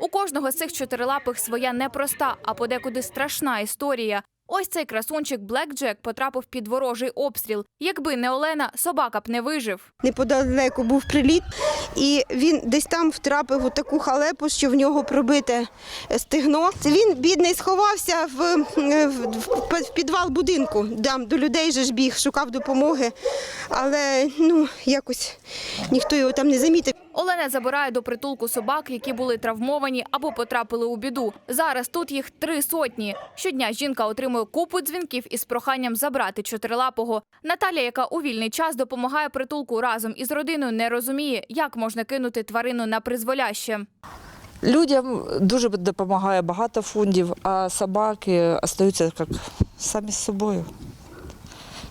У кожного з цих чотирилапих своя непроста, а подекуди страшна історія. Ось цей красунчик Блек Джек потрапив під ворожий обстріл. Якби не Олена, собака б не вижив. Неподалеку був приліт, і він десь там втрапив у таку халепу, що в нього пробите стегно. Він, бідний, сховався в, в, в підвал будинку. Там до людей же ж біг, шукав допомоги, але ну якось ніхто його там не замітив. Олена забирає до притулку собак, які були травмовані або потрапили у біду. Зараз тут їх три сотні. Щодня жінка отримує купу дзвінків із проханням забрати чотирилапого. Наталя, яка у вільний час допомагає притулку разом із родиною, не розуміє, як можна кинути тварину на призволяще. Людям дуже допомагає багато фондів, а собаки залишаються як самі з собою.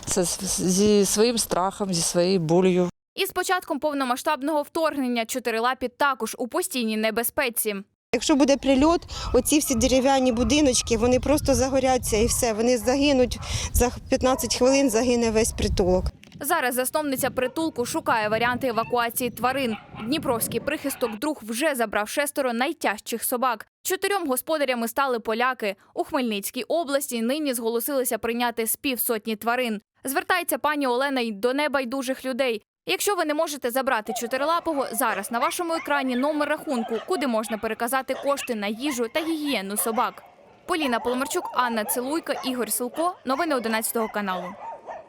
Це зі своїм страхом, зі своєю болью. І з початком повномасштабного вторгнення чотирилапі також у постійній небезпеці. Якщо буде прильот, оці всі дерев'яні будиночки, вони просто загоряться і все. Вони загинуть за 15 хвилин. Загине весь притулок. Зараз засновниця притулку шукає варіанти евакуації тварин. Дніпровський прихисток друг вже забрав шестеро найтяжчих собак. Чотирьом господарями стали поляки. У Хмельницькій області нині зголосилися прийняти з півсотні тварин. Звертається пані Олена й до небайдужих людей. Якщо ви не можете забрати чотирилапого, зараз на вашому екрані номер рахунку, куди можна переказати кошти на їжу та гігієну собак. Поліна Поломарчук, Анна Целуйка, Ігор Силко. Новини 11 каналу.